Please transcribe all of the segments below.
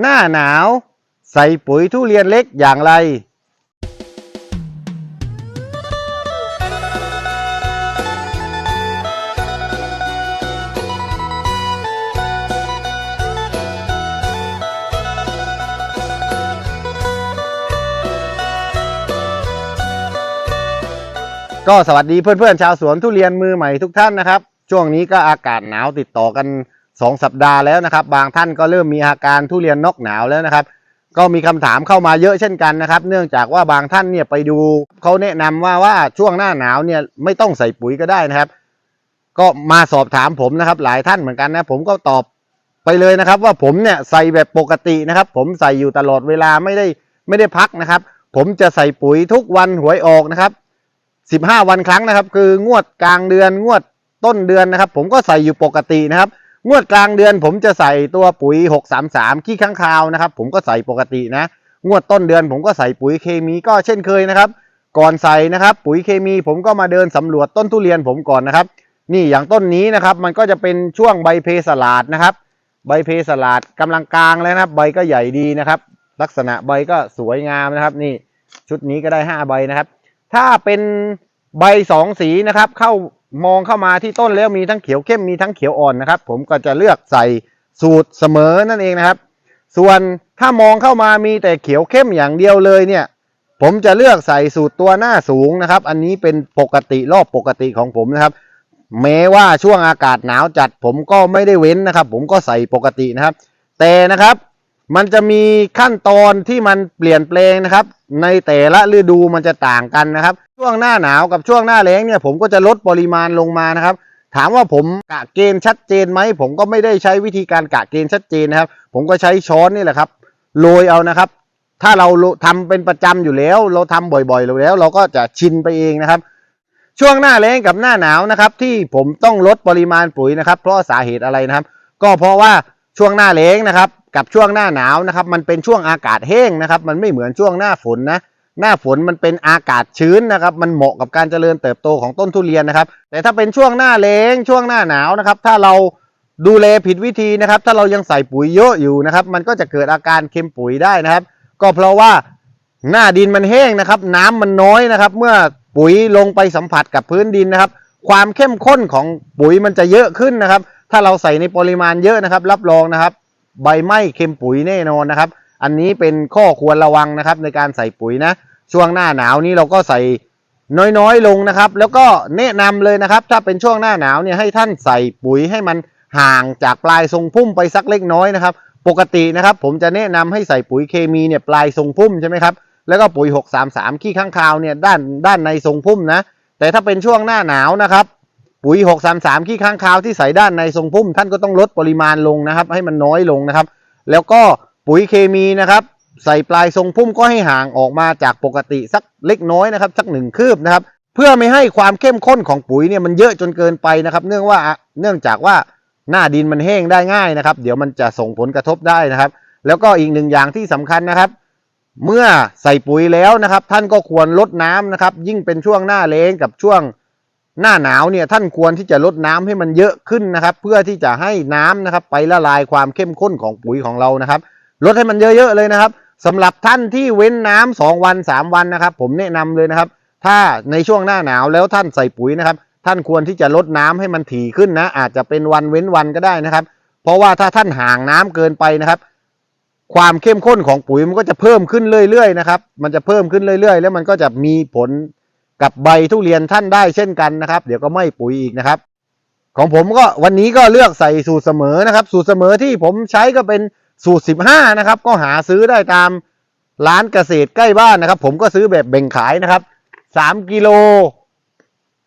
หน้าหนาว ใส่ปุ๋ยทุเรียนเล็กอย่างไร ก็สวัสดีเพื่อนๆชาวสวนทุเรียนมือใหม่ทุกท่านนะครับ ช่วงนี้ก็อากาศหนาวติดต่อกัน 2 สัปดาห์แล้วนะครับ บางท่านก็เริ่มมีอาการทุเรียนนอกหนาวแล้วนะครับ ก็มีคำถามเข้ามาเยอะเช่นกันนะครับ เนื่องจากว่าบางท่านเนี่ยไปดูเขาแนะนำว่าว่าช่วงหน้าหนาวเนี่ยไม่ต้องใส่ปุ๋ยก็ได้นะครับ ก็มาสอบถามผมนะครับ หลายท่านเหมือนกันนะ ผมก็ตอบไปเลยนะครับ ว่าผมเนี่ยใส่แบบปกตินะครับ ผมใส่อยู่ตลอดเวลาไม่ได้ไม่ได้พักนะครับ ผมจะใส่ปุ๋ยทุกวันหวยออกนะครับสิบห้าวันครั้งนะครับ คืองวดกลางเดือนงวดต้นเดือนนะครับ ผมก็ใส่อยู่ปกตินะครับ งวดกลางเดือนผมจะใส่ตัวปุ๋ยหกสามสามขี้ข้างคาวนะครับ ผมก็ใส่ปกตินะ งวดต้นเดือนผมก็ใส่ปุ๋ยเคมีก็เช่นเคยนะครับ ก่อนใส่นะครับ ปุ๋ยเคมีผมก็มาเดินสำรวจต้นทุเรียนผมก่อนนะครับ นี่อย่างต้นนี้นะครับ มันก็จะเป็นช่วงใบเพสลาดนะครับ ใบเพสลาดกำลังกลางแล้วนะครับ ใบก็ใหญ่ดีนะครับ ลักษณะใบก็สวยงามนะครับ นี่ชุดนี้ก็ได้ห้าใบนะครับ ถ้าเป็นใบสองสีนะครับ เข้า มองเข้ามาที่ต้นแล้วมีทั้งเขียวเข้มมีทั้งเขียวอ่อนนะครับ ผมก็จะเลือกใส่สูตรเสมอนั่นเองนะครับ ส่วนถ้ามองเข้ามามีแต่เขียวเข้มอย่างเดียวเลยเนี่ย ผมจะเลือกใส่สูตรตัวหน้าสูงนะครับ อันนี้เป็นปกติรอบปกติของผมนะครับ แม้ว่าช่วงอากาศหนาวจัดผมก็ไม่ได้เว้นนะครับ ผมก็ใส่ปกตินะครับ แต่นะครับ มันจะมีขั้นตอนที่มันเปลี่ยนแปลงนะครับ ในแต่ละฤดูมันจะต่างกันนะครับ ช่วงหน้าหนาวกับช่วงหน้าแล้งเนี่ยผมก็จะลดปริมาณลงมานะครับ ถามว่าผมกะเกณฑ์ชัดเจนไหมผมก็ไม่ได้ใช้วิธีการกะเกณฑ์ชัดเจนนะครับ ผมก็ใช้ช้อนนี่แหละครับโรยเอานะครับ ถ้าเราทำเป็นประจำอยู่แล้ว เราทำบ่อยๆอยู่แล้ว เราก็จะชินไปเองนะครับ ช่วงหน้าแล้งกับหน้าหนาวนะครับ ที่ผมต้องลดปริมาณปุ๋ยนะครับ เพราะสาเหตุอะไรนะครับ ก็เพราะว่าช่วงหน้าแล้งนะครับ กับช่วงหน้าหนาวนะครับ มันเป็นช่วงอากาศแห้งนะครับ มันไม่เหมือนช่วงหน้าฝนนะ หน้าฝนมันเป็นอากาศชื้นนะครับ มันเหมาะกับการเจริญเติบโตของต้นทุเรียนนะครับ แต่ถ้าเป็นช่วงหน้าแล้งช่วงหน้าหนาวนะครับ ถ้าเราดูแลผิดวิธีนะครับ ถ้าเรายังใส่ปุ๋ยเยอะอยู่นะครับ มันก็จะเกิดอาการเค็มปุ๋ยได้นะครับ ก็เพราะว่าหน้าดินมันแห้งนะครับ น้ำมันน้อยนะครับ เมื่อปุ๋ยลงไปสัมผัสกับพื้นดินนะครับ ความเข้มข้นของปุ๋ยมันจะเยอะขึ้นนะครับ ถ้าเราใส่ในปริมาณเยอะนะครับ รับรองนะครับ ใบไม้เค็มปุ๋ยแน่นอนนะครับ อันนี้เป็นข้อควรระวังนะครับในการใส่ปุ๋ยนะ ช่วงหน้าหนาวนี้เราก็ใส่น้อยๆลงนะครับ แล้วก็แนะนำเลยนะครับ ถ้าเป็นช่วงหน้าหนาวเนี่ยให้ท่านใส่ปุ๋ยให้มันห่างจากปลายทรงพุ่มไปสักเล็กน้อยนะครับ ปกตินะครับผมจะแนะนำให้ใส่ปุ๋ยเคมีเนี่ยปลายทรงพุ่มใช่ไหมครับแล้วก็ปุ๋ย 633 ขี้ข้างคาวเนี่ยด้านด้านในทรงพุ่มนะ แต่ถ้าเป็นช่วงหน้าหนาวนะครับ ปุ๋ย 633 ขี้ข้างคาวที่ใส่ด้านในทรงพุ่ม ท่านก็ต้องลดปริมาณลงนะครับ ให้มันน้อยลงนะครับ แล้วก็ปุ๋ยเคมีนะครับ ใส่ปลายทรงพุ่มก็ให้ห่างออกมาจากปกติสักเล็กน้อยนะครับ สักหนึ่งคืบนะครับ เพื่อไม่ให้ความเข้มข้นของปุ๋ยเนี่ยมันเยอะจนเกินไปนะครับ เนื่องว่าเนื่องจากว่าหน้าดินมันแห้งได้ง่ายนะครับ เดี๋ยวมันจะส่งผลกระทบได้นะครับ แล้วก็อีกหนึ่งอย่างที่สำคัญนะครับ เมื่อใส่ปุ๋ยแล้วนะครับ ท่านก็ควรลดน้ำนะครับ ยิ่งเป็นช่วงหน้าแล้งกับช่วง หน้าหนาวเนี่ยท่านควรที่จะลดน้ำให้มันเยอะขึ้นนะครับ เพื่อที่จะให้น้ำนะครับ ไปละลายความเข้มข้นของปุ๋ยของเรานะครับ ลดให้มันเยอะๆเลยนะครับสำหรับท่านที่เว้นน้ำสองวันสามวันนะครับ ผมแนะนำเลยนะครับ ถ้าในช่วงหน้าหนาวแล้วท่านใส่ปุ๋ยนะครับ ท่านควรที่จะลดน้ำให้มันถี่ขึ้นนะ อาจจะเป็นวันเว้นวันก็ได้นะครับ เพราะว่าถ้าท่านห่างน้ำเกินไปนะครับ ความเข้มข้นของปุ๋ยมันก็จะเพิ่มขึ้นเรื่อยๆนะครับ มันจะเพิ่มขึ้นเรื่อย ๆ แล้วมันก็จะมีผล กับใบทุเรียนท่านได้เช่นกันนะครับ เดี๋ยวก็ไม่ปุ๋ยอีกนะครับ ของผมก็วันนี้ก็เลือกใส่สูตรเสมอนะครับ สูตรเสมอที่ผมใช้ก็เป็นสูตร 15 นะครับ ก็หาซื้อได้ตามร้านเกษตรใกล้บ้านนะครับ ผมก็ซื้อแบบแบ่งขายนะครับ 3กิโล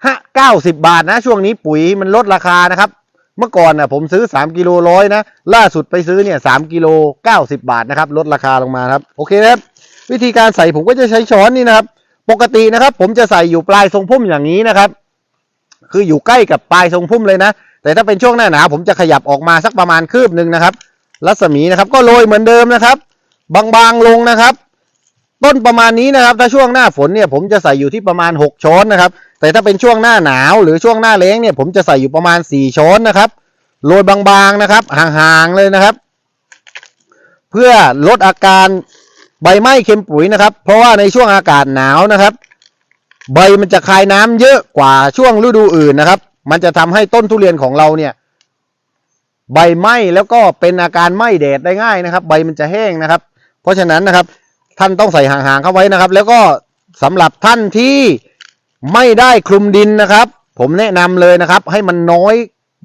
ห้าเก้าสิบบาทนะ ช่วงนี้ปุ๋ยมันลดราคานะครับ เมื่อก่อนนะผมซื้อ 3กิโลร้อยนะล่าสุดไปซื้อเนี่ย3กิโล90 บาทนะครับ ลดราคาลงมาครับโอเคครับ วิธีการใส่ผมก็จะใช้ช้อนนี่นะครับ ปกตินะครับ ผมจะใส่อยู่ปลายทรงพุ่มอย่างนี้นะครับ คืออยู่ใกล้กับปลายทรงพุ่มเลยนะ แต่ถ้าเป็นช่วงหน้าหนาวผมจะขยับออกมาสักประมาณคืบหนึ่งนะครับ รัศมีนะครับ ก็โรยเหมือนเดิมนะครับ บางๆลงนะครับ ต้นประมาณนี้นะครับ ถ้าช่วงหน้าฝนเนี่ย ผมจะใส่อยู่ที่ประมาณ 6 ช้อนนะครับ แต่ถ้าเป็นช่วงหน้าหนาวหรือช่วงหน้าแล้งเนี่ย ผมจะใส่อยู่ประมาณ 4 ช้อนนะครับโรยบางๆนะครับ ห่างๆเลยนะครับ เพื่อลดอาการ ใบไม้เค็มปุ๋ยนะครับ เพราะว่าในช่วงอากาศหนาวนะครับ ใบมันจะคายน้ำเยอะกว่าช่วงฤดูอื่นนะครับ มันจะทำให้ต้นทุเรียนของเราเนี่ย ใบไหม้แล้วก็เป็นอาการไหม้แดดได้ง่ายนะครับ ใบมันจะแห้งนะครับ เพราะฉะนั้นนะครับ ท่านต้องใส่ห่างๆเข้าไว้นะครับ แล้วก็สำหรับท่านที่ไม่ได้คลุมดินนะครับ ผมแนะนำเลยนะครับ ให้มันน้อย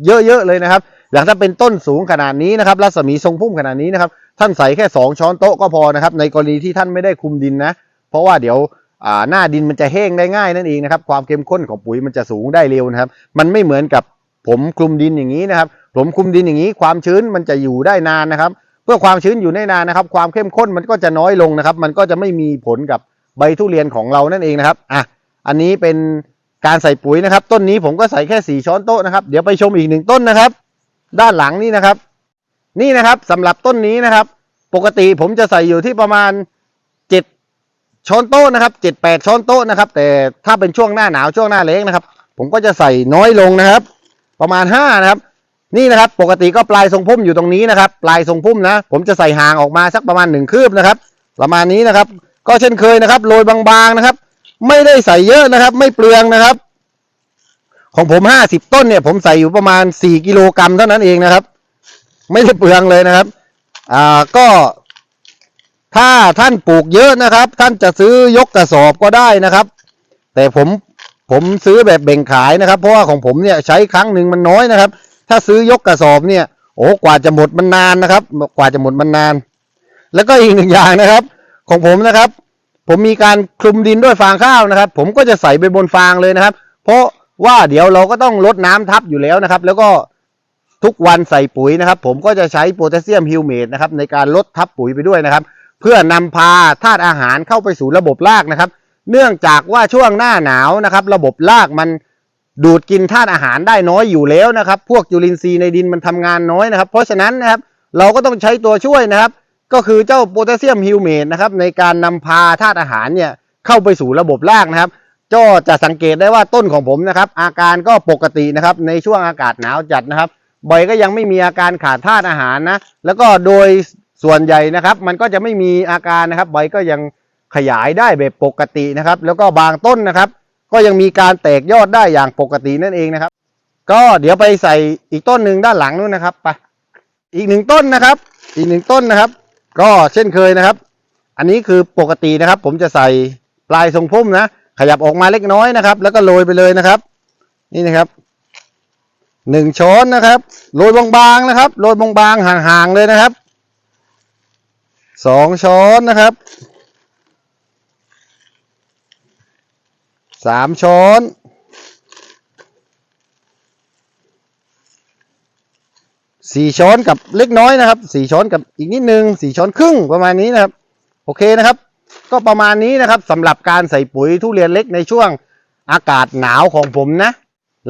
เยอะๆเลยนะครับอย่างถ้าเป็นต้นสูงขนาดนี้นะครับ รัศมีทรงพุ่มขนาดนี้นะครับ ท่านใส่แค่สองช้อนโต๊ะก็พอนะครับ ในกรณีที่ท่านไม่ได้คลุมดินนะ เพราะว่าเดี๋ยวหน้าดินมันจะแห้งได้ง่ายนั่นเองนะครับ ความเข้มข้นของปุ๋ยมันจะสูงได้เร็วนะครับ มันไม่เหมือนกับผมคลุมดินอย่างนี้นะครับ ผมคลุมดินอย่างนี้ ความชื้นมันจะอยู่ได้นานนะครับ เพื่อความชื้นอยู่ได้นานนะครับ ความเข้มข้นมันก็จะน้อยลงนะครับ มันก็จะไม่มีผลกับใบทุเรียนของเรานั่นเองนะครับ อะ อันนี้เป็นการใส่ปุ๋ยนะครับ ต้นนี้ผมก็ใส่แค่สี่ช้อนโต๊ะนะครับ เดี๋ยวไปชมอีกหนึ่งต้นนะครับ ด้านหลังนี่นะครับ นี่นะครับสำหรับต้นนี้นะครับ ปกติผมจะใส่อยู่ที่ประมาณเจ็ดช้อนโต๊ะนะครับเจ็ดแปดช้อนโต๊ะนะครับ แต่ถ้าเป็นช่วงหน้าหนาวช่วงหน้าแล้งนะครับ ผมก็จะใส่น้อยลงนะครับ ประมาณห้านะครับ นี่นะครับ ปกติก็ปลายทรงพุ่มอยู่ตรงนี้นะครับ ปลายทรงพุ่มนะ ผมจะใส่ห่างออกมาสักประมาณหนึ่งคืบนะครับ ประมาณนี้นะครับ ก็เช่นเคยนะครับโรยบางๆนะครับ ไม่ได้ใส่เยอะนะครับ ไม่เปลืองนะครับ ของผมห้าสิบต้นเนี่ย ผมใส่อยู่ประมาณสี่กิโลกรัมเท่านั้นเองนะครับ ไม่ได้เปลืองเลยนะครับ อ่าก็ถ้าท่านปลูกเยอะนะครับ ท่านจะซื้อยกกระสอบก็ได้นะครับ แต่ผมผมซื้อแบบแบ่งขายนะครับ เพราะว่าของผมเนี่ยใช้ครั้งหนึ่งมันน้อยนะครับ ถ้าซื้อยกกระสอบเนี่ยโอ้กว่าจะหมดมันนานนะครับ กว่าจะหมดมันนาน แล้วก็อีกหนึ่งอย่างนะครับ ของผมนะครับ ผมมีการคลุมดินด้วยฟางข้าวนะครับ ผมก็จะใส่ไปบนฟางเลยนะครับ เพราะว่าเดี๋ยวเราก็ต้องลดน้ำทับอยู่แล้วนะครับ แล้วก็ ทุกวันใส่ปุ๋ยนะครับ ผมก็จะใช้โพแทสเซียมฮิวเมตนะครับในการลดทับปุ๋ยไปด้วยนะครับ เพื่อนำพาธาตุอาหารเข้าไปสู่ระบบรากนะครับ เนื่องจากว่าช่วงหน้าหนาวนะครับ ระบบรากมันดูดกินธาตุอาหารได้น้อยอยู่แล้วนะครับ พวกจุลินทรีย์ในดินมันทำงานน้อยนะครับ เพราะฉะนั้นนะครับเราก็ต้องใช้ตัวช่วยนะครับ ก็คือเจ้าโพแทสเซียมฮิวเมตนะครับในการนำพาธาตุอาหารเนี่ยเข้าไปสู่ระบบรากนะครับก็จะสังเกตได้ว่าต้นของผมนะครับ อาการก็ปกตินะครับในช่วงอากาศหนาวจัดนะครับ ใบก็ยังไม่มีอาการขาดธาตุอาหารนะ แล้วก็โดยส่วนใหญ่นะครับ มันก็จะไม่มีอาการนะครับ ใบก็ยังขยายได้แบบปกตินะครับ แล้วก็บางต้นนะครับ ก็ยังมีการแตกยอดได้อย่างปกตินั่นเองนะครับ ก็เดี๋ยวไปใส่อีกต้นหนึ่งด้านหลังนู้นนะครับไปอีกหนึ่งต้นนะครับ อีกหนึ่งต้นนะครับ ก็เช่นเคยนะครับ อันนี้คือปกตินะครับ ผมจะใส่ปลายทรงพุ่มนะ ขยับออกมาเล็กน้อยนะครับ แล้วก็โรยไปเลยนะครับ นี่นะครับ หนึ่งช้อนนะครับโรยบางๆนะครับโรยบางๆห่างๆเลยนะครับสองช้อนนะครับสามช้อนสี่ช้อนกับเล็กน้อยนะครับสี่ช้อนกับอีกนิดนึงสี่ช้อนครึ่งประมาณนี้นะครับ โอเคนะครับ ก็ประมาณนี้นะครับสำหรับการใส่ปุ๋ยทุเรียนเล็กในช่วงอากาศหนาวของผมนะ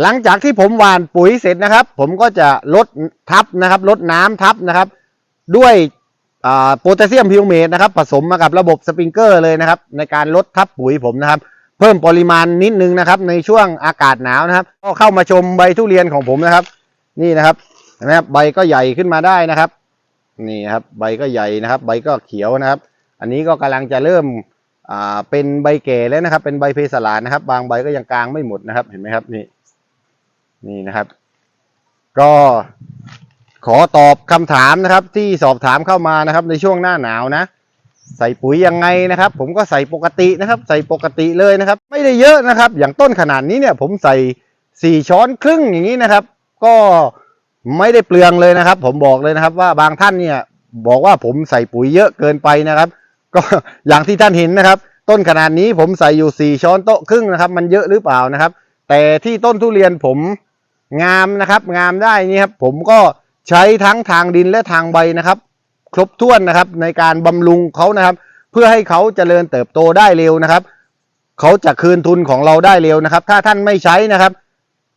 หลังจากที่ผมหว่านปุ๋ยเสร็จนะครับ ผมก็จะลดทับนะครับลดน้ำทับนะครับ ด้วยโพแทสเซียมพิวเมตนะครับ ผสมมากับระบบสปริงเกอร์เลยนะครับ ในการลดทับปุ๋ยผมนะครับ เพิ่มปริมาณนิดนึงนะครับ ในช่วงอากาศหนาวนะครับก็เข้ามาชมใบทุเรียนของผมนะครับ นี่นะครับเห็นไหมครับใบก็ใหญ่ขึ้นมาได้นะครับ นี่ครับใบก็ใหญ่นะครับ ใบก็เขียวนะครับ อันนี้ก็กำลังจะเริ่มเป็นใบแก่แล้วนะครับ เป็นใบเพสลานะครับ บางใบก็ยังกลางไม่หมดนะครับ เห็นไหมครับนี่ นี่นะครับ ก็ขอตอบคำถามนะครับ ที่สอบถามเข้ามานะครับ ในช่วงหน้าหนาวนะ ใส่ปุ๋ยยังไงนะครับ ผมก็ใส่ปกตินะครับ ใส่ปกติเลยนะครับ ไม่ได้เยอะนะครับ อย่างต้นขนาดนี้เนี่ยผมใส่สี่ช้อนครึ่งอย่างนี้นะครับ ก็ไม่ได้เปลืองเลยนะครับ ผมบอกเลยนะครับ ว่าบางท่านเนี่ยบอกว่าผมใส่ปุ๋ยเยอะเกินไปนะครับ ก็อย่างที่ท่านเห็นนะครับ ต้นขนาดนี้ผมใส่อยู่สี่ช้อนโต๊ะครึ่งนะครับ มันเยอะหรือเปล่านะครับ แต่ที่ต้นทุเรียนผม งามนะครับ งามได้นี่ครับผมก็ใช้ทั้งทางดินและทางใบนะครับ ครบถ้วนนะครับในการบำรุงเขานะครับ เพื่อให้เขาเจริญเติบโตได้เร็วนะครับเขาจะคืนทุนของเราได้เร็วนะครับ ถ้าท่านไม่ใช้นะครับ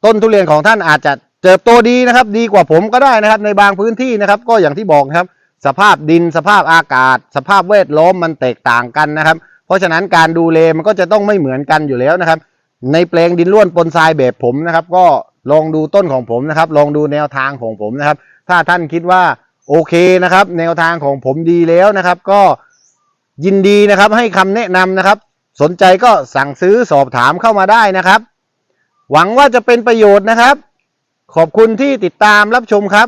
ต้นทุเรียนของท่านอาจจะเติบโตดีนะครับ ดีกว่าผมก็ได้นะครับ ในบางพื้นที่นะครับ ก็อย่างที่บอกครับ สภาพดินสภาพอากาศ สภาพแวดล้อมมันแตกต่างกันนะครับ เพราะฉะนั้นการดูแลมันก็จะต้องไม่เหมือนกันอยู่แล้วนะครับ ในแปลงดินร่วนปนทรายแบบผมนะครับ ก็ ลองดูต้นของผมนะครับ ลองดูแนวทางของผมนะครับ ถ้าท่านคิดว่าโอเคนะครับ แนวทางของผมดีแล้วนะครับ ก็ยินดีนะครับให้คำแนะนำนะครับ สนใจก็สั่งซื้อสอบถามเข้ามาได้นะครับ หวังว่าจะเป็นประโยชน์นะครับ ขอบคุณที่ติดตามรับชมครับ